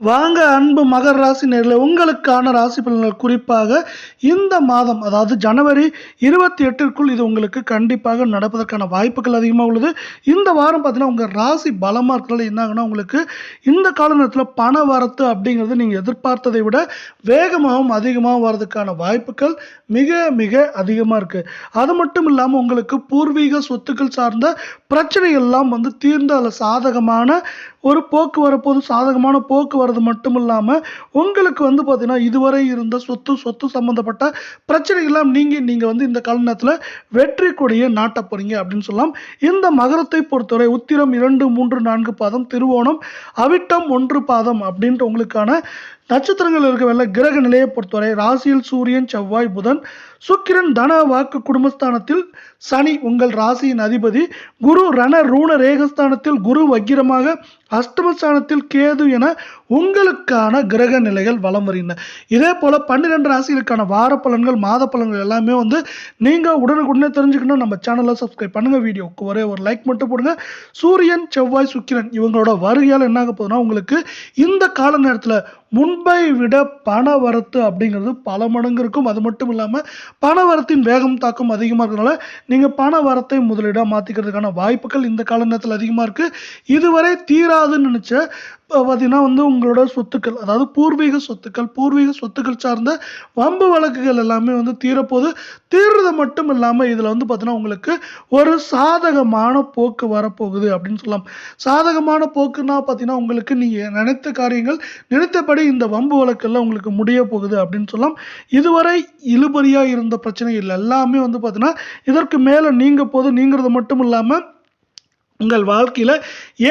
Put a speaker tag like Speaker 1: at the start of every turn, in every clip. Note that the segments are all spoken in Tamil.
Speaker 1: வாங்க அன்பு மகர ராசி நேரில் உங்களுக்கான ராசி பலன்கள் குறிப்பாக இந்த மாதம் அதாவது ஜனவரி இருபத்தி எட்டிற்குள் இது உங்களுக்கு கண்டிப்பாக நடப்பதற்கான வாய்ப்புகள் அதிகமாக உள்ளது. இந்த வாரம் பார்த்தீங்கன்னா உங்கள் ராசி பலமாக இருக்கிறது என்ன ஆகுனா உங்களுக்கு இந்த கால நேரத்தில் பண வரத்து அப்படிங்கிறது நீங்கள் எதிர்பார்த்ததை விட வேகமாகவும் அதிகமாகவும் வர்றதுக்கான வாய்ப்புகள் மிக மிக அதிகமாக இருக்குது அது மட்டும் இல்லாமல் உங்களுக்கு பூர்வீக சொத்துக்கள் சார்ந்த பிரச்சனை எல்லாம் வந்து தீர்ந்து அதில் சாதகமான ஒரு போக்கு வரப்போது சாதகமான போக்கு வர்றது மட்டும் இல்லாமல் உங்களுக்கு வந்து பார்த்தீங்கன்னா இதுவரை இருந்த சொத்து சொத்து சம்மந்தப்பட்ட பிரச்சனைகள்லாம் நீங்கள் நீங்கள் வந்து இந்த கால நேரத்தில் வெற்றி கொடியை நாட்ட போகிறீங்க அப்படின்னு சொல்லலாம். இந்த மகரத்தை பொறுத்தவரை உத்திரம் இரண்டு மூன்று நான்கு பாதம் திருவோணம் அவிட்டம் ஒன்று பாதம் அப்படின்ட்டு உங்களுக்கான நட்சத்திரங்கள் இருக்கவில்லை கிரக நிலையை பொறுத்தவரை ராசியில் சூரியன் செவ்வாய் புதன் சுக்கிரன் தன வாக்கு குடும்பஸ்தானத்தில் சனி உங்கள் ராசியின் அதிபதி. குரு ரண ரூண ரேகஸ்தானத்தில் குரு வக்கிரமாக அஷ்டமஸ்தானத்தில் கேது என உங்களுக்கான கிரக நிலைகள் வலம் வருகின்றன. இதே போல் பன்னிரெண்டு ராசிகளுக்கான வார பலன்கள் மாத பலன்கள் எல்லாமே வந்து நீங்கள் உடனுக்குடனே தெரிஞ்சுக்கணும். நம்ம சேனலை சப்ஸ்கிரைப் பண்ணுங்கள் வீடியோவுக்கு ஒரே ஒரு லைக் மட்டும் போடுங்க. சூரியன் செவ்வாய் சுக்கிரன் இவங்களோட வருகையால் என்ன ஆக போகுதுன்னா உங்களுக்கு இந்த கால நேரத்தில் முன்பை விட பண வரத்து அப்படிங்கிறது பல மடங்கு இருக்கும். அது மட்டும் இல்லாமல் பண வரத்தின் வேகம் தாக்கம் அதிகமாக இருக்கிறதுனால நீங்கள் பண வரத்தை முதலீடாக மாற்றிக்கிறதுக்கான வாய்ப்புகள் இந்த கால நேரத்தில் அதிகமாக இருக்குது இதுவரை தீராதுன்னு நினச்ச பார்த்தீங்கன்னா வந்து உங்களோட சொத்துக்கள் அதாவது பூர்வீக சொத்துக்கள் பூர்வீக சொத்துக்கள் சார்ந்த வம்பு வழக்குகள் எல்லாமே வந்து தீரப்போது தீர்றது மட்டும் இல்லாமல் இதில் வந்து பார்த்தீங்கன்னா உங்களுக்கு ஒரு சாதகமான போக்கு வரப்போகுது அப்படின்னு சொல்லலாம். சாதகமான போக்குன்னா பார்த்தீங்கன்னா உங்களுக்கு நீங்கள் நினைத்த காரியங்கள் நினைத்தபடி இந்த வம்பு வழக்கெல்லாம் உங்களுக்கு முடிய போகுது அப்படின்னு சொல்லலாம் இதுவரை இழுபறியாக இருந்த பிரச்சனைகள் எல்லாமே வந்து பார்த்தீங்கன்னா இதற்கு மேலே நீங்க போது நீங்கிறது மட்டும் இல்லாமல் உங்கள் வாழ்க்கையில்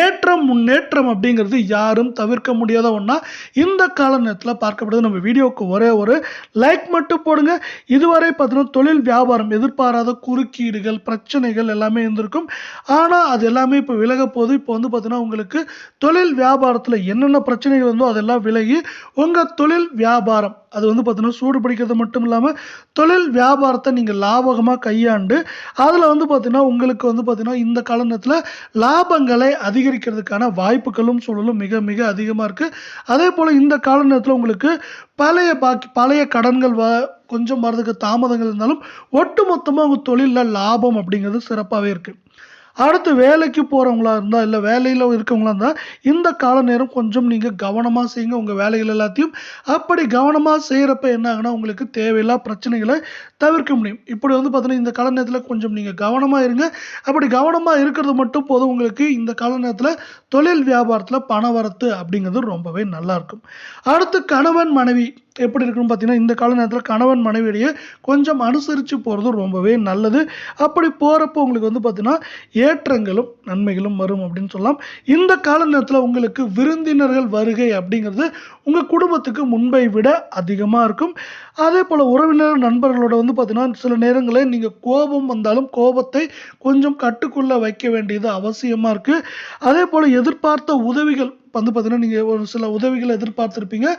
Speaker 1: ஏற்றம் முன்னேற்றம் அப்படிங்கிறது யாரும் தவிர்க்க முடியாத ஒன்றா இந்த கால நேரத்தில் பார்க்கப்படுது. நம்ம வீடியோவுக்கு ஒரே ஒரு லைக் மட்டும் போடுங்க. இதுவரை பார்த்தீங்கன்னா தொழில் வியாபாரம் எதிர்பாராத குறுக்கீடுகள் பிரச்சனைகள் எல்லாமே இருந்திருக்கும். ஆனால் அது எல்லாமே இப்போ விலக போகுது. இப்போ வந்து பார்த்தீங்கன்னா உங்களுக்கு தொழில் வியாபாரத்தில் என்னென்ன பிரச்சனைகள் இருந்தோ அதெல்லாம் விலகி உங்கள் தொழில் வியாபாரம் அது வந்து பார்த்தீங்கன்னா சூடு பிடிக்கிறது மட்டும் இல்லாமல் தொழில் வியாபாரத்தை நீங்கள் லாபகமாக கையாண்டு அதில் வந்து பார்த்தீங்கன்னா உங்களுக்கு வந்து பார்த்தீங்கன்னா இந்த கால நேரத்தில் லாபங்களை அதிகரிக்கிறதுக்கான வாய்ப்புகளும் சூழலும் மிக மிக அதிகமாக இருக்குது அதே போல் இந்த கால நேரத்தில் உங்களுக்கு பழைய பாக்கி பழைய கடன்கள் வ கொஞ்சம் வர்றதுக்கு தாமதங்கள் இருந்தாலும் ஒட்டு மொத்தமாக உங்கள் தொழிலில் லாபம் அப்படிங்கிறது சிறப்பாகவே இருக்குது அடுத்து வேலைக்கு போகிறவங்களா இருந்தால் இல்லை வேலையில் இருக்கவங்களா இருந்தால் இந்த கால நேரம் கொஞ்சம் நீங்கள் கவனமாக செய்யுங்க. உங்கள் வேலைகள் எல்லாத்தையும் அப்படி கவனமாக செய்கிறப்ப என்ன ஆகுனா உங்களுக்கு தேவையில்லா பிரச்சனைகளை தவிர்க்க முடியும். இப்படி வந்து பார்த்தீங்கன்னா இந்த கால நேரத்தில் கொஞ்சம் நீங்கள் கவனமாக இருங்க. அப்படி கவனமாக இருக்கிறது மட்டும் போதும் உங்களுக்கு இந்த கால நேரத்தில் தொழில் வியாபாரத்தில் பண வரத்து அப்படிங்கிறது ரொம்பவே நல்லாயிருக்கும் அடுத்து கணவன் மனைவி. எப்படி இருக்குன்னு பார்த்தீங்கன்னா இந்த கால நேரத்தில் கணவன் மனைவியிடையே கொஞ்சம் அனுசரித்து போகிறது ரொம்பவே நல்லது. அப்படி போகிறப்போ உங்களுக்கு வந்து பார்த்தீங்கன்னா ஏற்றங்களும் நன்மைகளும் வரும் அப்படின்னு சொல்லலாம். இந்த கால நேரத்தில் உங்களுக்கு விருந்தினர்கள் வருகை அப்படிங்கிறது உங்கள் குடும்பத்துக்கு முன்பை விட அதிகமாக இருக்கும். அதே போல் உறவினர் நண்பர்களோட வந்து பார்த்தீங்கன்னா சில நேரங்களில் நீங்கள் கோபம் வந்தாலும் கோபத்தை கொஞ்சம் கட்டுக்குள்ளே வைக்க வேண்டியது அவசியமாக இருக்குது அதே போல் எதிர்பார்த்த உதவிகள் வந்து பார்த்தீங்கன்னா நீங்கள் ஒரு சில உதவிகளை எதிர்பார்த்துருப்பீங்க.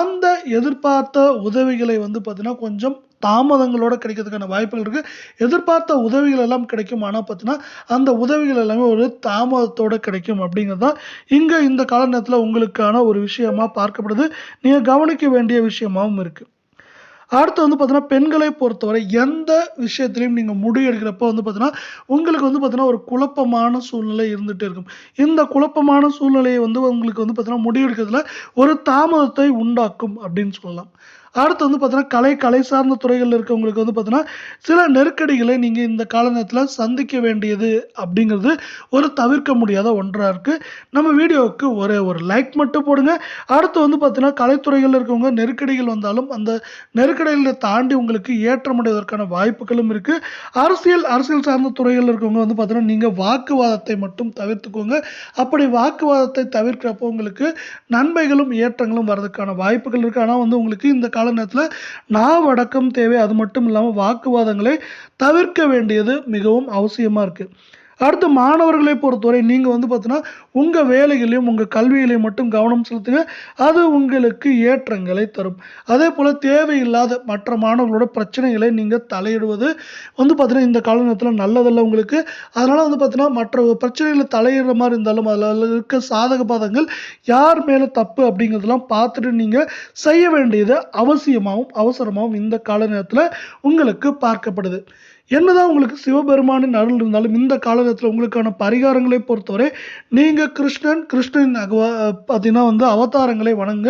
Speaker 1: அந்த எதிர்பார்த்த உதவிகளை வந்து பார்த்தீங்கன்னா கொஞ்சம் தாமதங்களோட கிடைக்கிறதுக்கான வாய்ப்புகள் இருக்குது எதிர்பார்த்த உதவிகள் எல்லாம் கிடைக்கும். ஆனால் பார்த்தீங்கன்னா அந்த உதவிகள் எல்லாமே ஒரு தாமதத்தோடு கிடைக்கும் அப்படிங்கிறது தான் இங்கே இந்த கால நேரத்தில் உங்களுக்கான ஒரு விஷயமா பார்க்கப்படுது. நீங்கள் கவனிக்க வேண்டிய விஷயமாவும் இருக்குது அடுத்து வந்து பார்த்தீங்கன்னா பெண்களை பொறுத்தவரை எந்த விஷயத்துலையும் நீங்கள் முடிவு எடுக்கிறப்ப வந்து பார்த்தீங்கன்னா உங்களுக்கு வந்து பார்த்தீங்கன்னா ஒரு குழப்பமான சூழ்நிலை இருந்துகிட்டே இருக்கும். இந்த குழப்பமான சூழ்நிலையை வந்து உங்களுக்கு வந்து பார்த்தீங்கன்னா முடிவெடுக்கிறதுல ஒரு தாமதத்தை உண்டாக்கும் அப்படின்னு சொல்லலாம். அடுத்து வந்து பார்த்தீங்கன்னா கலை கலை சார்ந்த துறைகளில் இருக்கவங்களுக்கு வந்து பார்த்தீங்கன்னா சில நெருக்கடிகளை நீங்கள் இந்த கால நேரத்தில் சந்திக்க வேண்டியது அப்படிங்கிறது ஒரு தவிர்க்க முடியாத ஒன்றாக இருக்குது நம்ம வீடியோவுக்கு ஒரே ஒரு லைக் மட்டும் போடுங்க. அடுத்து வந்து பார்த்தீங்கன்னா கலைத்துறைகளில் இருக்கவங்க நெருக்கடிகள் வந்தாலும் அந்த நெருக்கடிகளை தாண்டி உங்களுக்கு ஏற்றமடைவதற்கான வாய்ப்புகளும் இருக்குது அரசியல் அரசியல் சார்ந்த துறைகளில் இருக்கவங்க வந்து பார்த்தீங்கன்னா நீங்கள் வாக்குவாதத்தை மட்டும் தவிர்த்துக்கோங்க. அப்படி வாக்குவாதத்தை தவிர்க்கிறப்போ உங்களுக்கு நன்மைகளும் ஏற்றங்களும் வர்றதுக்கான வாய்ப்புகள் இருக்குது ஆனால் வந்து உங்களுக்கு இந்த கால நேரத்தில் நாவடக்கம் தேவை. அது மட்டும் இல்லாமல் வாக்குவாதங்களை தவிர்க்க வேண்டியது மிகவும் அவசியமாக இருக்குது அடுத்து மாணவர்களை பொறுத்தவரை நீங்கள் வந்து பார்த்தீங்கன்னா உங்கள் வேலைகளையும் உங்கள் கல்வியிலையும் மட்டும் கவனம் செலுத்துங்க. அது உங்களுக்கு ஏற்றங்களை தரும். அதே போல் தேவையில்லாத மற்ற மாணவர்களோட பிரச்சனைகளை நீங்கள் தலையிடுவது வந்து பார்த்தீங்கன்னா இந்த காலகட்டத்தில் நல்லதல்ல உங்களுக்கு. அதனால் வந்து பார்த்தீங்கன்னா மற்ற பிரச்சனைகளை தலையிடுற மாதிரி இருந்தாலும் அதில் இருக்க சாதக பாதங்கள் யார் மேலே தப்பு அப்படிங்கிறதெல்லாம் பார்த்துட்டு நீங்கள் செய்ய வேண்டியது அவசியமாகவும் அவசரமாகவும் இந்த கால நேரத்தில் உங்களுக்கு பார்க்கப்படுது. என்னதான் உங்களுக்கு சிவபெருமானின் அருள் இருந்தாலும் இந்த காலகட்டத்தில் உங்களுக்கான பரிகாரங்களை பொறுத்தவரை நீங்கள் கிருஷ்ணன் கிருஷ்ணன் பார்த்தீங்கன்னா வந்து அவதாரங்களை வணங்க.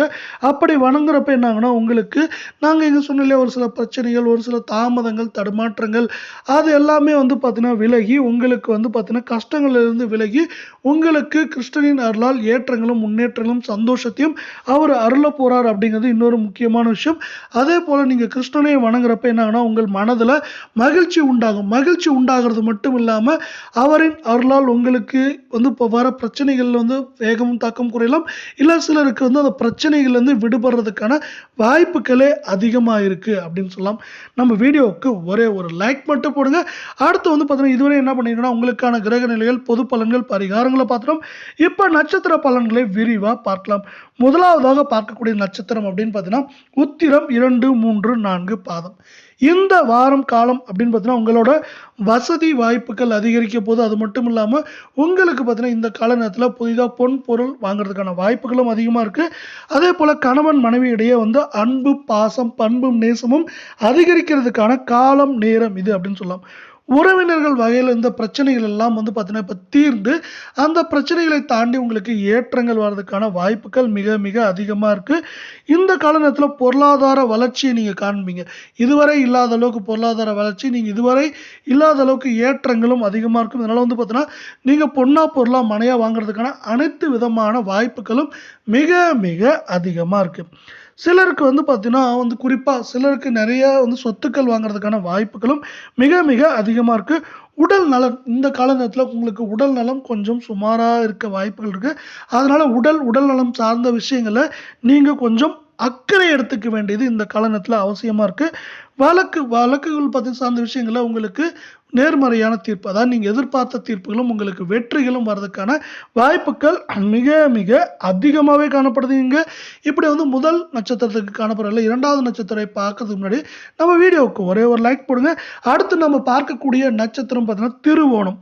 Speaker 1: அப்படி வணங்குறப்ப என்னாங்கன்னா உங்களுக்கு நாங்கள் இங்கே சொன்னல ஒரு சில பிரச்சனைகள் ஒரு சில தாமதங்கள் தடுமாற்றங்கள் அது எல்லாமே வந்து பார்த்தீங்கன்னா விலகி உங்களுக்கு வந்து பார்த்தீங்கன்னா கஷ்டங்களிலிருந்து விலகி உங்களுக்கு கிருஷ்ணனின் அருளால் ஏற்றங்களும் முன்னேற்றங்களும் சந்தோஷத்தையும் அவர் அருள போகிறார் அப்படிங்கிறது இன்னொரு முக்கியமான விஷயம். அதே போல் நீங்கள் கிருஷ்ணனை வணங்குறப்ப என்னாங்கன்னா உங்கள் மனதில் மகிழ்ச்சி உண்டாகும். மகிழ்ச்சி உண்டாகிறது மட்டும் இல்லாமல் அவரின் அருளால் உங்களுக்கு வந்து இப்போ வர பிரச்சனைகள் வந்து வேகமும் தாக்கம் குறையலாம். இல்லை சிலருக்கு வந்து அந்த பிரச்சனைகள்லேருந்து விடுபடுறதுக்கான வாய்ப்புகளே அதிகமாக இருக்குது அப்படின்னு சொல்லலாம். நம்ம வீடியோவுக்கு ஒரே ஒரு லைக் மட்டும் போடுங்க. அடுத்து வந்து பார்த்தீங்கன்னா இதுவரை என்ன பண்ணிருக்கோம்னா உங்களுக்கான கிரக நிலைகள் பொது பலன்கள் பரிகாரங்களை பார்த்துட்டோம். இப்போ நட்சத்திர பலன்களை விரிவாக பார்க்கலாம். முதலாவதாக பார்க்கக்கூடிய நட்சத்திரம் அப்படின்னு பார்த்தீங்கன்னா உத்திரம் இரண்டு மூன்று நான்கு பாதம். இந்த வாரம் காலம் அப்படின்னு பார்த்தீங்கன்னா உங்களோட வசதி வாய்ப்புகள் அதிகரிக்க போது அது மட்டும் இல்லாமல் உங்களுக்கு பார்த்தீங்கன்னா இந்த கால நேரத்தில் புதிதாக பொன் பொருள் வாங்குறதுக்கான வாய்ப்புகளும் அதிகமாக இருக்குது அதே போல் கணவன் மனைவி இடையே வந்து அன்பு பாசம் பண்பும் நேசமும் அதிகரிக்கிறதுக்கான காலம் நேரம் இது அப்படின்னு சொல்லலாம். உறவினர்கள் வகையில் இந்த பிரச்சனைகள் எல்லாம் வந்து பார்த்தீங்கன்னா இப்போ தீர்ந்து அந்த பிரச்சனைகளை தாண்டி உங்களுக்கு ஏற்றங்கள் வர்றதுக்கான வாய்ப்புகள் மிக மிக அதிகமாக இருக்குது இந்த காலநேரத்தில் பொருளாதார வளர்ச்சியை நீங்கள் காண்பீங்க. இதுவரை இல்லாத அளவுக்கு பொருளாதார வளர்ச்சி நீங்கள் இதுவரை இல்லாத அளவுக்கு ஏற்றங்களும் அதிகமாக இருக்கும். இதனால் வந்து பார்த்தீங்கன்னா நீங்கள் பொண்ணா பொருளாக மனையாக வாங்குறதுக்கான அனைத்து விதமான வாய்ப்புகளும் மிக மிக அதிகமாக இருக்குது சிலருக்கு வந்து பார்த்தீங்கன்னா வந்து குறிப்பாக சிலருக்கு நிறைய வந்து சொத்துக்கள் வாங்குறதுக்கான வாய்ப்புகளும் மிக மிக அதிகமாக இருக்குது உடல் நலம் இந்த காலநேரத்தில் உங்களுக்கு உடல் நலம் கொஞ்சம் சுமாராக இருக்க வாய்ப்புகள் இருக்குது அதனால் உடல் உடல் நலம் சார்ந்த விஷயங்களை நீங்கள் கொஞ்சம் அக்கறை எடுத்துக்க வேண்டியது இந்த காலநேரத்தில் அவசியமாக இருக்குது வழக்கு வழக்குகள் பற்றி சார்ந்த விஷயங்களை உங்களுக்கு நேர்மறையான தீர்ப்பு அதாவது நீங்கள் எதிர்பார்த்த தீர்ப்புகளும் உங்களுக்கு வெற்றிகளும் வர்றதுக்கான வாய்ப்புகள் மிக மிக அதிகமாகவே காணப்படுது இங்கே. இப்படி வந்து முதல் நட்சத்திரத்துக்கு காணப்படல இரண்டாவது நட்சத்திரத்தை பார்க்கறதுக்கு முன்னாடி நம்ம வீடியோவுக்கு ஒரே ஒரு லைக் போடுங்க. அடுத்து நம்ம பார்க்கக்கூடிய நட்சத்திரம் பார்த்தீங்கன்னா திருவோணம்.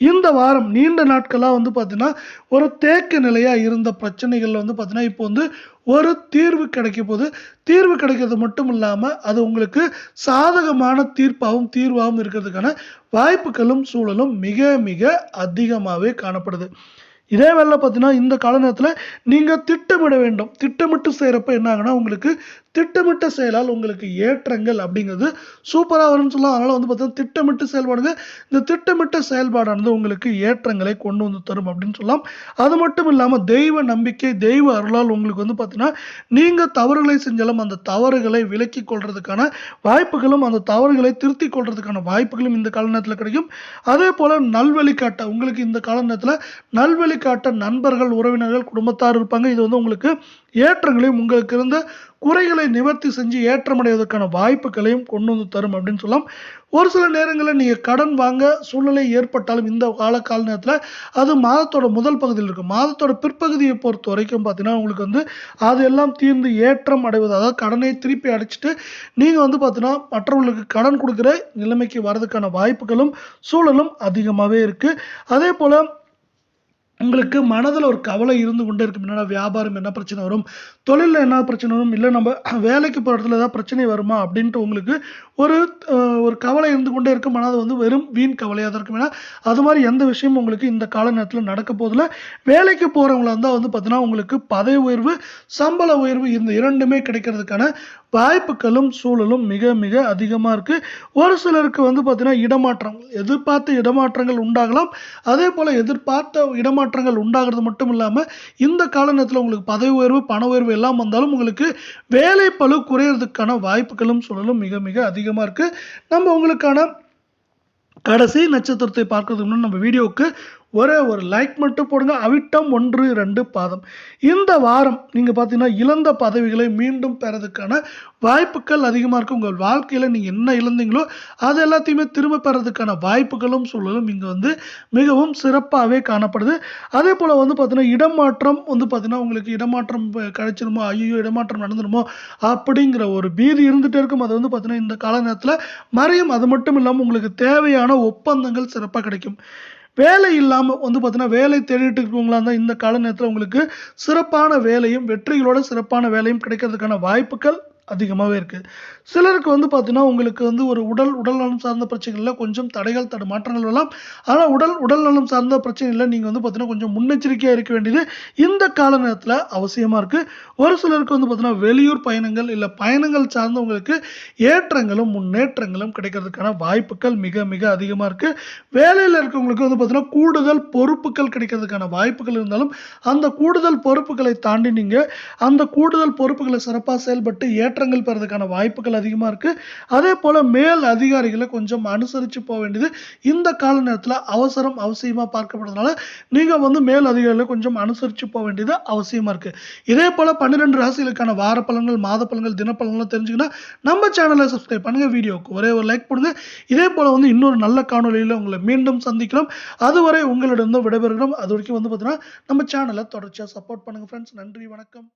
Speaker 1: இந்த வாரம் நீண்ட நாட்களாக வந்து பார்த்தீங்கன்னா ஒரு தேக்க நிலையாக இருந்த பிரச்சனைகள் வந்து பார்த்தீங்கன்னா இப்போ வந்து ஒரு தீர்வு கிடைக்க போது தீர்வு கிடைக்கிறது மட்டும் இல்லாமல் அது உங்களுக்கு சாதகமான தீர்ப்பாகவும் தீர்வாகவும் இருக்கிறதுக்கான வாய்ப்புகளும் சூழலும் மிக மிக அதிகமாகவே காணப்படுது. இதே வேலை பார்த்தீங்கன்னா இந்த கால நேரத்தில் நீங்கள் திட்டமிட வேண்டும். திட்டமிட்டு செய்கிறப்ப என்ன ஆகுனா உங்களுக்கு திட்டமிட்ட செயலால் உங்களுக்கு ஏற்றங்கள் அப்படிங்கிறது சூப்பராக வரும்னு சொல்லலாம். அதனால் வந்து பார்த்தீங்கன்னா திட்டமிட்டு செயல்பாடுங்க. இந்த திட்டமிட்ட செயல்பாடானது உங்களுக்கு ஏற்றங்களை கொண்டு வந்து தரும் அப்படின்னு சொல்லலாம். அது மட்டும் இல்லாமல் தெய்வ நம்பிக்கை தெய்வ அருளால் உங்களுக்கு வந்து பார்த்தீங்கன்னா நீங்கள் தவறுகளை செஞ்சாலும் அந்த தவறுகளை விலக்கி கொள்றதுக்கான வாய்ப்புகளும் அந்த தவறுகளை திருத்தி கொள்றதுக்கான வாய்ப்புகளும் இந்த கால நேரத்தில் கிடைக்கும். அதே போல் நல்வழிக்காட்ட உங்களுக்கு இந்த கால நேரத்தில் நண்பர்கள் உறவினர்கள் குடும்பத்தார் இருப்பாங்க. இது வந்து உங்களுக்கு ஏற்றங்களையும் உங்களுக்கு இருந்த குறைகளை நிவர்த்தி செஞ்சு ஏற்றமடைவதற்கான வாய்ப்புகளையும் கொண்டு வந்து தரும் அப்படின்னு சொல்லலாம். ஒரு சில நேரங்களில் நீங்கள் கடன் வாங்க சூழ்நிலை ஏற்பட்டாலும் இந்த கால கால நேரத்தில் அது மாதத்தோட முதல் பகுதியில் இருக்கும். மாதத்தோட பிற்பகுதியை பொறுத்த வரைக்கும் பார்த்தீங்கன்னா உங்களுக்கு வந்து அது எல்லாம் தீர்ந்து ஏற்றம் அடைவது அதாவது கடனை திருப்பி அடைச்சிட்டு நீங்கள் வந்து பார்த்தீங்கன்னா மற்றவர்களுக்கு கடன் கொடுக்குற நிலைமைக்கு வரதுக்கான வாய்ப்புகளும் சூழலும் அதிகமாகவே இருக்குது அதே போல் உங்களுக்கு மனதில் ஒரு கவலை இருந்து கொண்டே இருக்கும். என்னடா வியாபாரம் என்ன பிரச்சனை வரும்? தொழிலில் என்ன பிரச்சனை வரும்? இல்லை நம்ம வேலைக்கு போகிற இடத்துல ஏதாவது பிரச்சனை வருமா? அப்படின்ட்டு உங்களுக்கு ஒரு ஒரு கவலை இருந்து கொண்டே இருக்கும். ஆனால் அது வந்து வெறும் வீண் கவலையாக தான் இருக்கும். ஏன்னா அது மாதிரி எந்த விஷயமும் உங்களுக்கு இந்த கால நேரத்தில் நடக்க போதில் வேலைக்கு போகிறவங்களா இருந்தால் வந்து பார்த்தீங்கன்னா உங்களுக்கு பதவி உயர்வு சம்பள உயர்வு இந்த இரண்டுமே கிடைக்கிறதுக்கான வாய்ப்புகளும் சூழலும் மிக மிக அதிகமாக இருக்குது ஒரு சிலருக்கு வந்து பார்த்திங்கன்னா இடமாற்றங்கள் எதிர்பார்த்த இடமாற்றங்கள் உண்டாகலாம். அதே போல் எதிர்பார்த்த இடமாற்றங்கள் உண்டாகிறது மட்டும் இல்லாமல் இந்த கால நேரத்தில் உங்களுக்கு பதவி உயர்வு பண உயர்வு எல்லாம் வந்தாலும் உங்களுக்கு வேலை பளு குறையிறதுக்கான வாய்ப்புகளும் சூழலும் மிக மிக அதிகமாக இருக்குது நம்ம உங்களுக்கான கடைசி நட்சத்திரத்தை பார்க்கறதுக்கு முன்னாடி நம்ம வீடியோவுக்கு ஒரே ஒரு லைக் மட்டும் போடுங்க. அவிட்டம் ஒன்று ரெண்டு பாதம். இந்த வாரம் நீங்கள் பார்த்தீங்கன்னா இழந்த பதவிகளை மீண்டும் பெறதுக்கான வாய்ப்புகள் அதிகமாக இருக்கும் உங்கள் வாழ்க்கையில் நீங்கள் என்ன இழந்தீங்களோ அது எல்லாத்தையுமே திரும்ப பெறதுக்கான வாய்ப்புகளும் சூழலும் இங்கே வந்து மிகவும் சிறப்பாகவே காணப்படுது. அதே போல் வந்து பார்த்தீங்கன்னா இடமாற்றம் வந்து பார்த்தீங்கன்னா உங்களுக்கு இடமாற்றம் கிடைச்சிருமோ ஐயோ இடமாற்றம் நடந்துருமோ அப்படிங்கிற ஒரு பீதி இருந்துகிட்டே இருக்கும். அது வந்து பார்த்தீங்கன்னா இந்த கால நேரத்தில் மறையும். அது மட்டும் இல்லாமல் உங்களுக்கு தேவையான ஒப்பந்தங்கள் சிறப்பாக கிடைக்கும். வேலை இல்லாமல் வந்து பார்த்தீங்கன்னா வேலை தேடிட்டு இருக்கவங்களா இருந்தால் இந்த கால நேரத்தில் உங்களுக்கு சிறப்பான வேலையும் வெற்றிகளோட சிறப்பான வேலையும் கிடைக்கிறதுக்கான வாய்ப்புகள் அதிகமாகவே இருக்குது சிலருக்கு வந்து பார்த்தீங்கன்னா உங்களுக்கு வந்து ஒரு உடல் உடல் நலம் சார்ந்த பிரச்சனைகளில் கொஞ்சம் தடைகள் தடு மாற்றங்கள் வரலாம். ஆனால் உடல் உடல் நலம் சார்ந்த பிரச்சனைகளில் நீங்கள் வந்து பார்த்தீங்கன்னா கொஞ்சம் முன்னெச்சரிக்கையாக இருக்க வேண்டியது இந்த கால நேரத்தில் அவசியமாக இருக்குது ஒரு சிலருக்கு வந்து பார்த்தீங்கன்னா வெளியூர் பயணங்கள் இல்லை பயணங்கள் சார்ந்தவங்களுக்கு ஏற்றங்களும் முன்னேற்றங்களும் கிடைக்கிறதுக்கான வாய்ப்புகள் மிக மிக அதிகமாக இருக்குது வேலையில் இருக்கவங்களுக்கு வந்து பார்த்தீங்கன்னா கூடுதல் பொறுப்புகள் கிடைக்கிறதுக்கான வாய்ப்புகள் இருந்தாலும் அந்த கூடுதல் பொறுப்புகளை தாண்டி நீங்கள் அந்த கூடுதல் பொறுப்புகளை சிறப்பாக செயல்பட்டு ஏற்றங்கள் பெறதுக்கான வாய்ப்புகள் அதிகமாக இருக்குது அதே போல் மேல் அதிகாரிகளை கொஞ்சம் அனுசரித்து போக வேண்டியது இந்த கால நேரத்தில் அவசரம் அவசியமாக பார்க்கப்படுறதுனால நீங்கள் வந்து மேல் அதிகாரிகளை கொஞ்சம் அனுசரித்து போக வேண்டியது அவசியமாக இருக்குது இதே போல் பன்னிரெண்டு ராசிகளுக்கான வார பலன்கள் மாத பலன்கள் தினப்பலன்கள் தெரிஞ்சுக்கன்னா நம்ம சேனலை சப்ஸ்கிரைப் பண்ணுங்கள் வீடியோவுக்கு ஒரே ஒரு லைக் பண்ணுங்கள் இதே போல் வந்து இன்னொரு நல்ல காணொலியில் உங்களை மீண்டும் சந்திக்கிறோம். அதுவரை உங்களிடம் விடைபெறுகிறோம். அது வரைக்கும் வந்து பார்த்தீங்கன்னா நம்ம சேனலை தொடர்ச்சியாக சப்போர்ட் பண்ணுங்கள் ஃப்ரெண்ட்ஸ் நன்றி வணக்கம்.